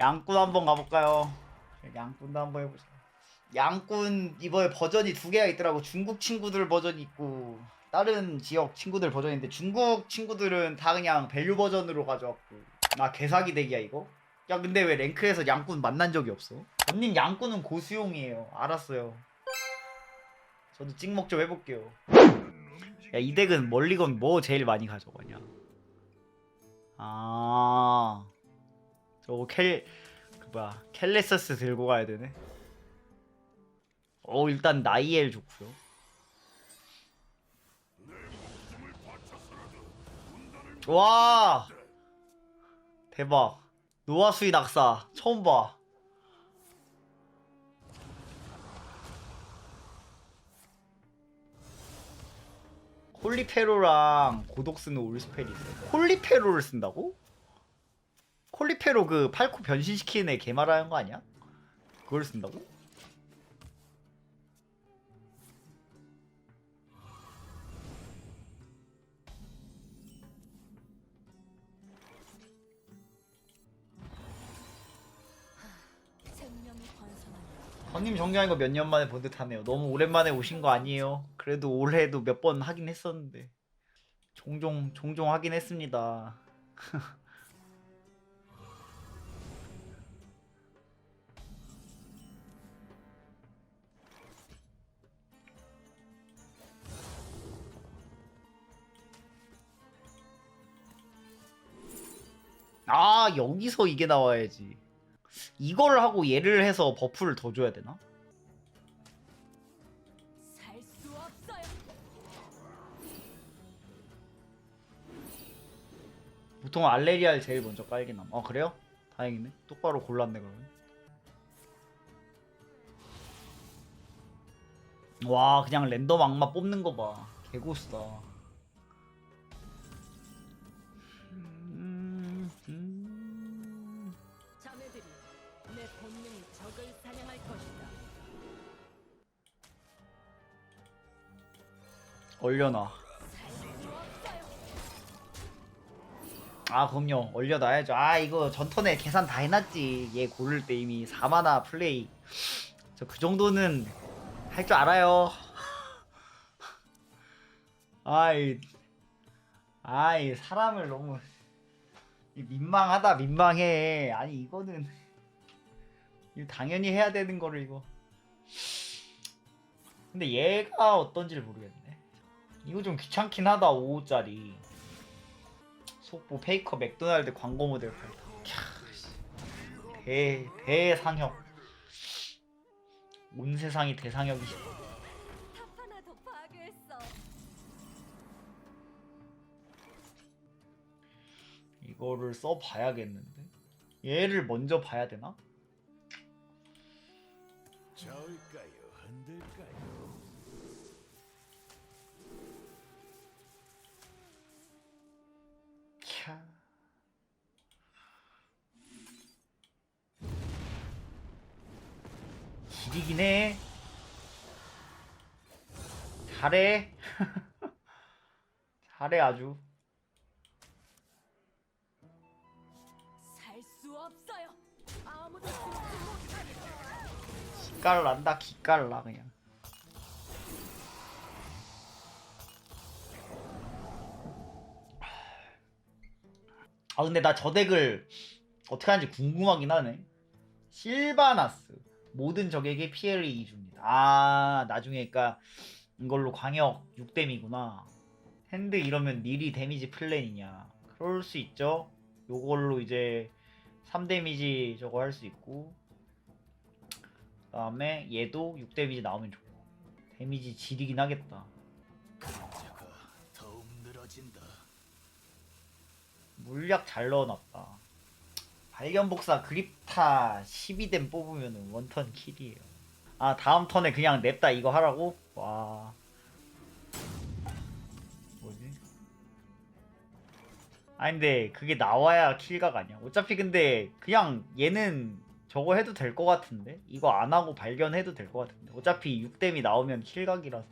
양꾼 한번 가볼까요? 양꾼도 한번 해보자. 양꾼 이번에 버전이 두 개가 있더라고. 중국 친구들 버전이 있고 다른 지역 친구들 버전이 있는데 중국 친구들은 다 그냥 밸류 버전으로 가져왔고 아 개사기 덱이야 이거? 야 근데 왜 랭크에서 양꾼 만난 적이 없어? 언님 양꾼은 고수용이에요. 알았어요. 저도 찍먹 좀 해볼게요. 야 이 덱은 멀리건 뭐 제일 많이 가져가냐? 아 저거 켈, 그 뭐야, 켈레서스 들고 가야 되네. 어, 일단 나이엘 좋고요. 와, 대박. 노아수이 낙사 처음 봐. 콜리페로랑 고독 쓰는 올스펠이 있어요. 콜리페로를 쓴다고? 콜리페로 그 팔코 변신시키는 애 개말하는 거 아니야? 그걸 쓴다고? 형님 정리하는 거 몇 년 만에 본 듯하네요. 너무 오랜만에 오신 거 아니에요? 그래도 올해도 몇 번 하긴 했었는데 종종 종종 하긴 했습니다. 아 여기서 이게 나와야지. 이걸 하고 얘를 해서 버프를 더 줘야 되나? 살 수 없어요. 보통 알레리아를 제일 먼저 깔긴 함. 아 그래요? 다행이네. 똑바로 골랐네 그러면. 와 그냥 랜덤 악마 뽑는 거 봐. 개고수다. 얼려놔. 아 그럼요. 얼려놔야죠. 아 이거 전턴에 계산 다 해놨지. 얘 고를 때 이미 4만화 플레이. 저 그 정도는 할 줄 알아요. 아이 아이 사람을 너무 이 민망하다 민망해. 아니 이거는 이거 당연히 해야 되는 거를 이거. 근데 얘가 어떤지를 모르겠네 이거 좀 귀찮긴 하다 5호짜리 속보 페이커 맥도날드 광고 모델 팔다. 캬, 씨. 대 대상혁. 온 세상이 대상혁이. 이거를 써 봐야겠는데. 얘를 먼저 봐야 되나? 저을까요? 흔들까요? 길이긴 해. 잘해. 잘해 아주. 살수 없어요. 아무도. 기깔 난다 기깔 나 그냥. 아 근데 나 저 덱을 어떻게 하는지 궁금하긴 하네. 실바나스 모든 적에게 피해를 2줍니다. 아 나중에 그니까 이걸로 광역 6댐이구나. 핸드 이러면 닐이 데미지 플랜이냐? 그럴 수 있죠. 요걸로 이제 3데미지 저거 할 수 있고 그 다음에 얘도 6데미지 나오면 좋고 데미지 지리긴 하겠다. 물약 잘 넣어놨다. 발견 복사 그립타 12댐 뽑으면 원턴 킬이에요. 아 다음 턴에 그냥 냅다 이거 하라고? 와 뭐지? 아니 근데 그게 나와야 킬각 아니야. 어차피 근데 그냥 얘는 저거 해도 될 것 같은데 이거 안 하고 발견해도 될 것 같은데 어차피 6댐이 나오면 킬각이라서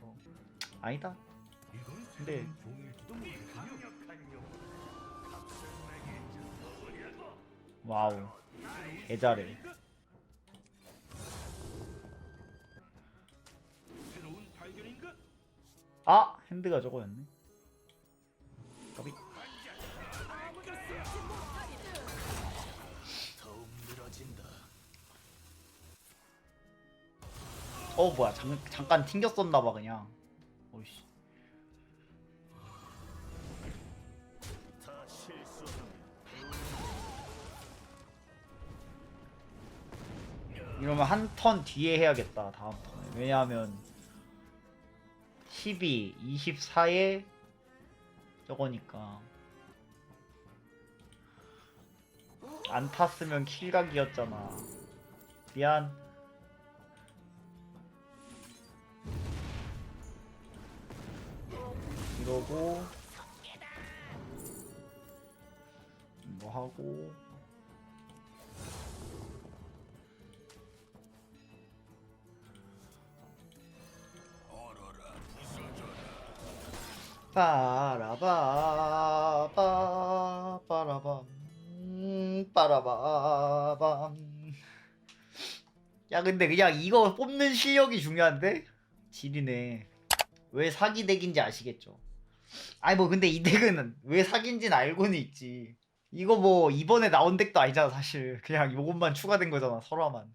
아니다. 근데 와우. 개 잘해. 아! 핸드가 저거였네. 까비. 어 뭐야. 잠, 잠깐 튕겼었나봐 그냥. 오이씨 이러면 한 턴 뒤에 해야겠다 다음 턴에. 왜냐하면 12, 24에 저거니까. 안 탔으면 킬각이었잖아. 미안. 이러고. 뭐 하고 빠라바 빠라밤 음, 빠라바밤 야 근데 그냥 이거 뽑는 실력이 중요한데? 지리네 왜 사기 덱인지 아시겠죠? 아니 뭐 근데 이 덱은 왜 사기인지는 알고는 있지 이거 뭐 이번에 나온 덱도 아니잖아 사실 그냥 요것만 추가된 거잖아 설화만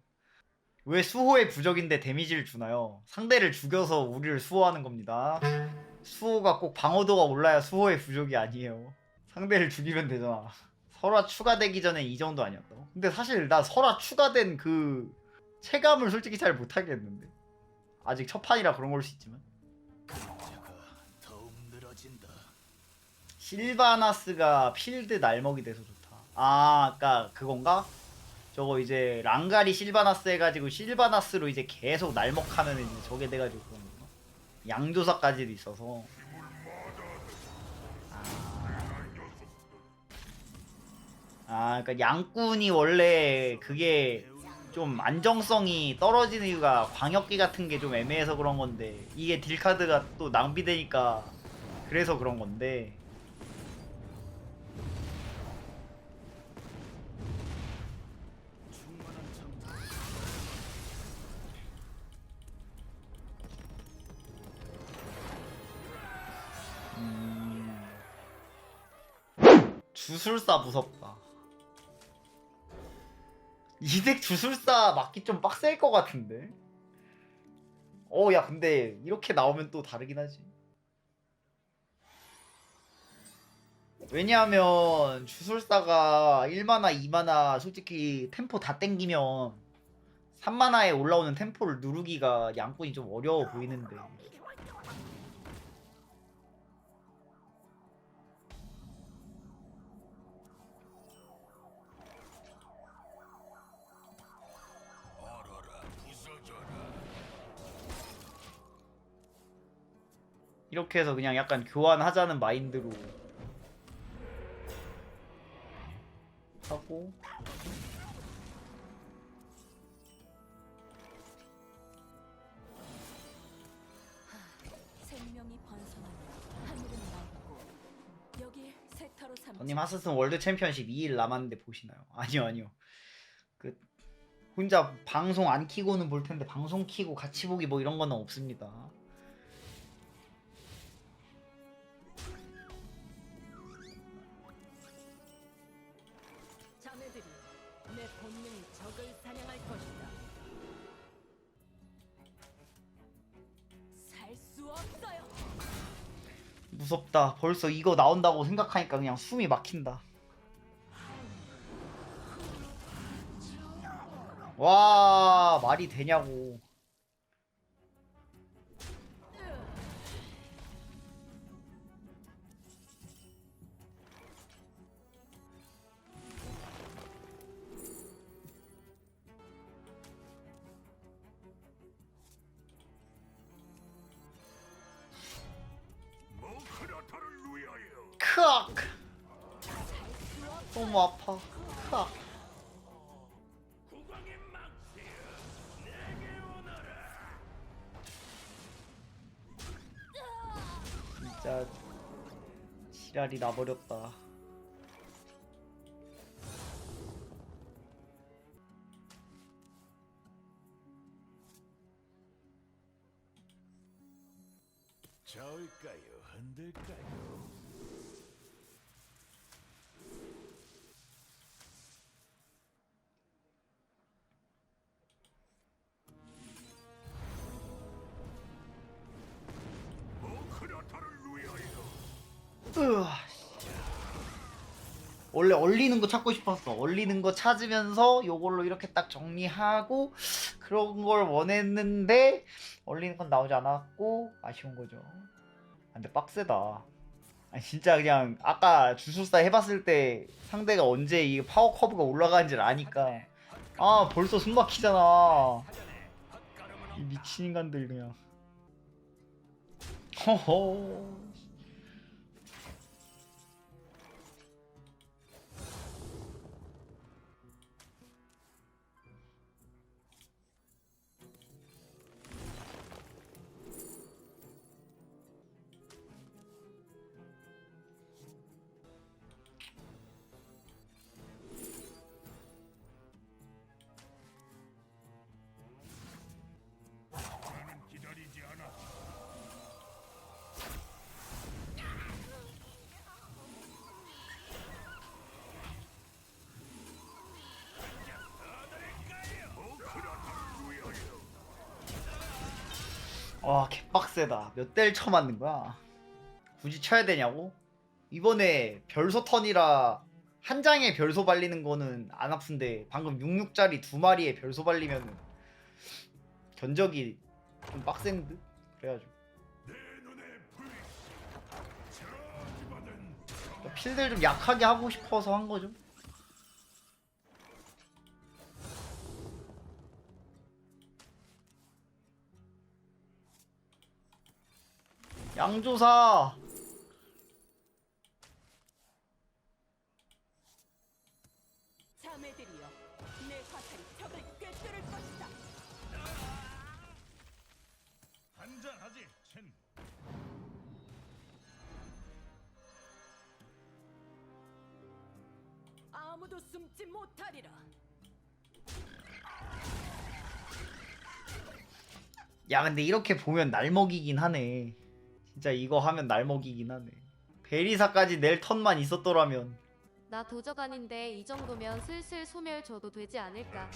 왜 수호의 부적인데 데미지를 주나요? 상대를 죽여서 우리를 수호하는 겁니다 수호가 꼭 방어도가 올라야 수호의 부족이 아니에요. 상대를 죽이면 되잖아. 설화 추가되기 전에 이 정도 아니었다고? 근데 사실 나 설화 추가된 그 체감을 솔직히 잘 못하겠는데. 아직 첫 판이라 그런 걸 수 있지만. 실바나스가 필드 날먹이 돼서 좋다. 아, 아까 그건가? 저거 이제 랑가리 실바나스 해가지고 실바나스로 이제 계속 날먹하면 이제 저게 돼가지고? 양조사까지도 있어서. 아, 그러니까 양꾼이 원래 그게 좀 안정성이 떨어지는 이유가 광역기 같은 게 좀 애매해서 그런 건데 이게 딜 카드가 또 낭비되니까 그래서 그런 건데 주술사 무섭다. 이덱 주술사 맞기 좀 빡셀 것 같은데. 어, 야, 근데 이렇게 나오면 또 다르긴 하지. 왜냐하면 주술사가 1마나 2마나 솔직히 템포 다 땡기면 3마나에 올라오는 템포를 누르기가 양꾼이 좀 어려워 보이는데. 이렇게 해서 그냥 약간 교환하자는 마인드로 하고. 손님 하스슨 월드 챔피언십 2일 남았는데 보시나요? 아니요 아니요. 그 혼자 방송 안 키고는 볼 텐데 방송 키고 같이 보기 뭐 이런 거는 없습니다 무섭다. 벌써 이거 나온다고 생각하니까 그냥 숨이 막힌다. 와 말이 되냐고 너무 아파. 크악. 진짜 지랄이 나버렸다. 저울까요? 흔들까요? 원래 얼리는 거 찾고 싶었어. 얼리는 거 찾으면서 요걸로 이렇게 딱 정리하고 그런 걸 원했는데 얼리는 건 나오지 않았고 아쉬운 거죠. 아, 근데 빡세다. 아니, 진짜 그냥 아까 주술사 해봤을 때 상대가 언제 이 파워 커브가 올라가는지를 아니까 아 벌써 숨 막히잖아. 이 미친 인간들 그냥. 허허. 와 개빡세다 몇 대를 쳐맞는 거야 굳이 쳐야 되냐고? 이번에 별소 턴이라 한 장에 별소 발리는 거는 안 아픈데 방금 66짜리 두 마리에 별소 발리면 견적이 좀 빡센 듯? 그래가지고 필들 좀 약하게 하고 싶어서 한 거죠 양조사 자매들이여, 내 화살이 적을 꿰뚫을 것이다. 한잔하지 첸 아무도 숨지 못하리라. 야 근데 이렇게 보면 날 먹이긴 하네 진짜 이거 하면 날 먹이긴 하네 베리사까지 낼 턴만 있었더라면 나 도적 아닌데 이 정도면 슬슬 소멸 줘도 되지 않을까.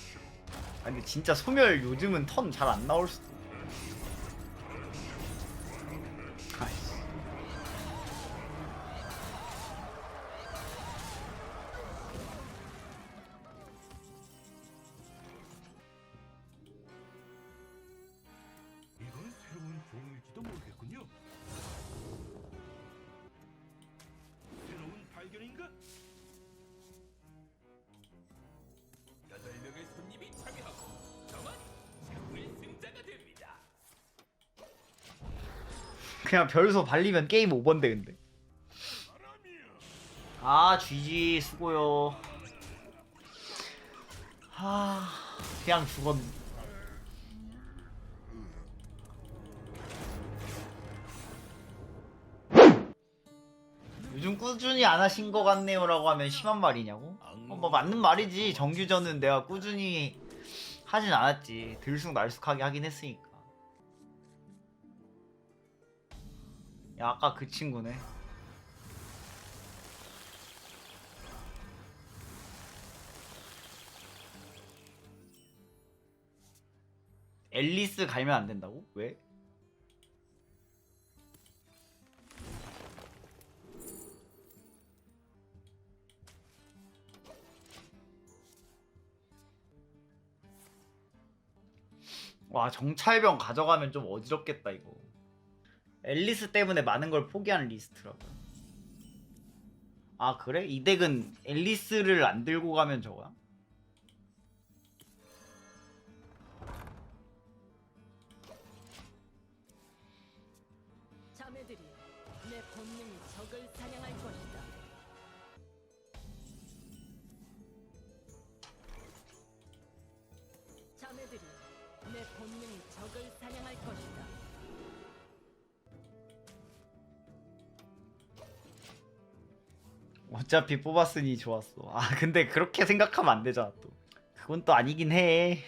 아 근데 진짜 소멸 요즘은 턴 잘 안 나올 수도 그냥 별소 발리면 게임 오버인데 근데. 아 GG 수고요. 하 그냥 죽었네. 요즘 꾸준히 안 하신 것 같네요 라고 하면 심한 말이냐고? 어, 뭐 맞는 말이지. 정규전은 내가 꾸준히 하진 않았지. 들쑥날쑥하게 하긴 했으니까 야 아까 그 친구네 앨리스 갈면 안 된다고? 왜? 와 정찰병 가져가면 좀 어지럽겠다 이거 앨리스 때문에 많은 걸 포기한 리스트라고 아 그래? 이 덱은 앨리스를 안 들고 가면 저거야? 어차피 뽑았으니 좋았어 아 근데 그렇게 생각하면 안 되잖아 또 그건 또 아니긴 해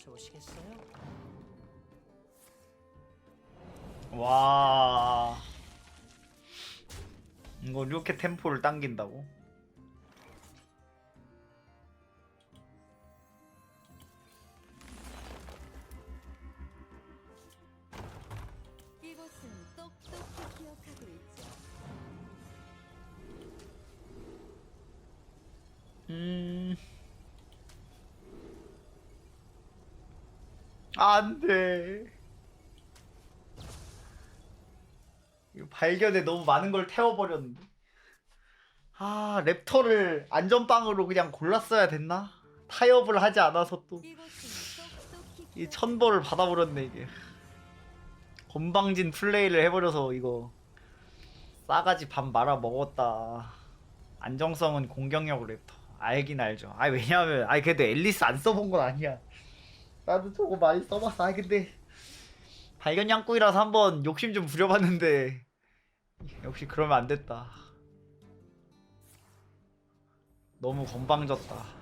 좋으시겠어요? 와 이거 이렇게 템포를 당긴다고? 안돼. 이거 발견에 너무 많은 걸 태워버렸는데. 아 랩터를 안전빵으로 그냥 골랐어야 됐나? 타협을 하지 않아서 또. 이 천벌을 받아버렸네 이게. 건방진 플레이를 해버려서 이거 싸가지 밥 말아 먹었다. 안정성은 공격력 랩터. 알긴 알죠. 아 왜냐면 아니 그래도 앨리스 안 써본 건 아니야 나도 저거 많이 써봤어. 아 근데 발견 양꾼이라서 한번 욕심 좀 부려봤는데 역시 그러면 안 됐다. 너무 건방졌다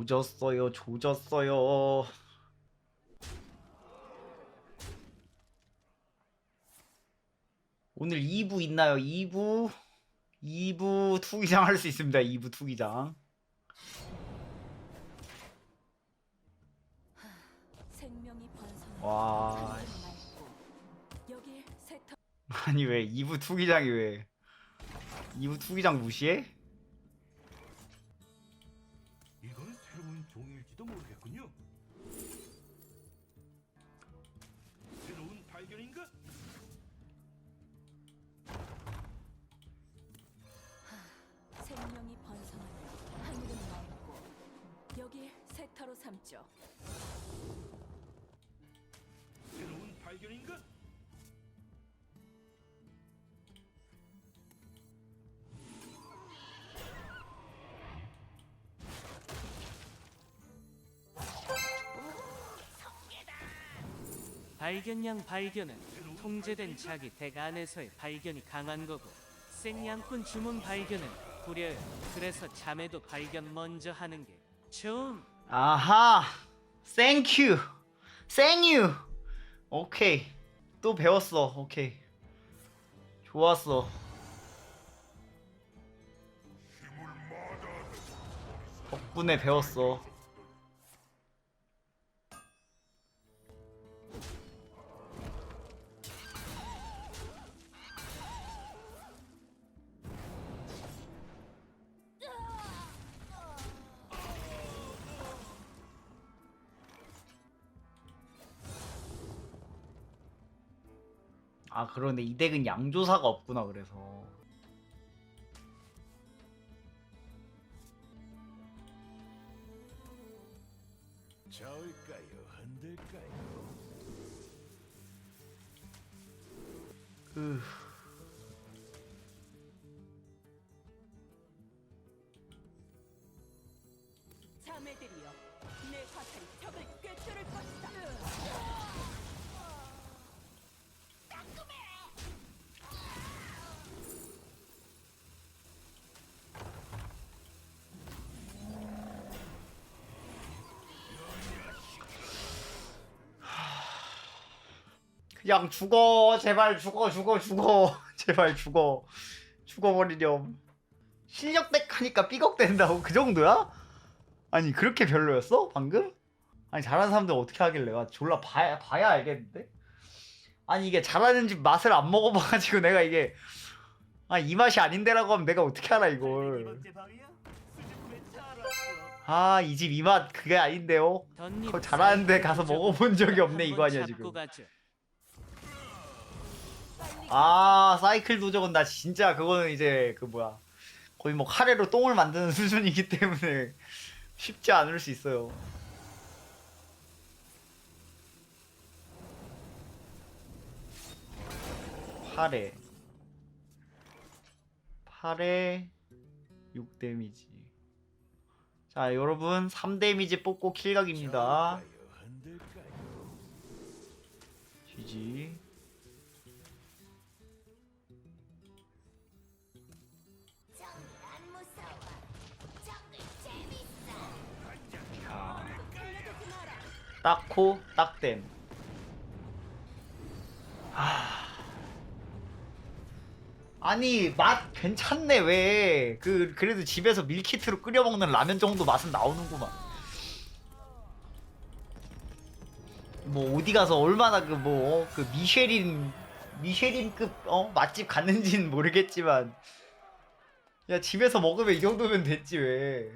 조졌어요, 조졌어요. 오늘 2부 있나요? 2부? 2부 투기장 할 수 있습니다. 2부 투기장. 와, 아니 왜 2부 투기장이 왜? 2부 투기장 무시해? 삼죠. 새로운 발견인가? 발견량 발견은 통제된 자기 덱 안에서의 발견이 강한 거고 생양꾼 주문 발견은 구려요. 그래서 자매도 발견 먼저 하는 게 좀 아하, 땡큐, 땡유. 오케이, 또 배웠어. 오케이, 좋았어. 덕분에 배웠어. 그러네 이 덱은 양조사가 없구나 그래서 저을까요? 흔들까요? 으자 그냥 죽어 제발 죽어 죽어 죽어 제발 죽어 죽어버리렴 실력 덱 하니까 삐걱된다고 그 정도야? 아니 그렇게 별로였어 방금? 아니 잘하는 사람들 어떻게 하길래 나 졸라 봐야, 봐야 알겠는데? 아니 이게 잘하는 집 맛을 안 먹어봐가지고 내가 이게 아 이 맛이 아닌데라고 하면 내가 어떻게 알아 이걸 아 이 집 이 맛 그게 아닌데요? 그거 잘하는데 가서 먹어본 적이 없네 이거 아니야 지금. 아 사이클 도적은 나 진짜 그거는 이제 그 뭐야. 거의 뭐 카레로 똥을 만드는 수준이기 때문에 쉽지 않을 수 있어요. 파레 파레 6 데미지. 자 여러분 3 데미지 뽑고 킬각입니다? GG 딱코 딱댐. 하... 아니 맛 괜찮네 왜. 그 그래도 집에서 밀키트로 끓여 먹는 라면 정도 맛은 나오는구만. 뭐 어디 가서 얼마나 그 뭐그 미쉐린 미쉐린급 어 맛집 갔는지는 모르겠지만. 야 집에서 먹으면 이 정도면 됐지 왜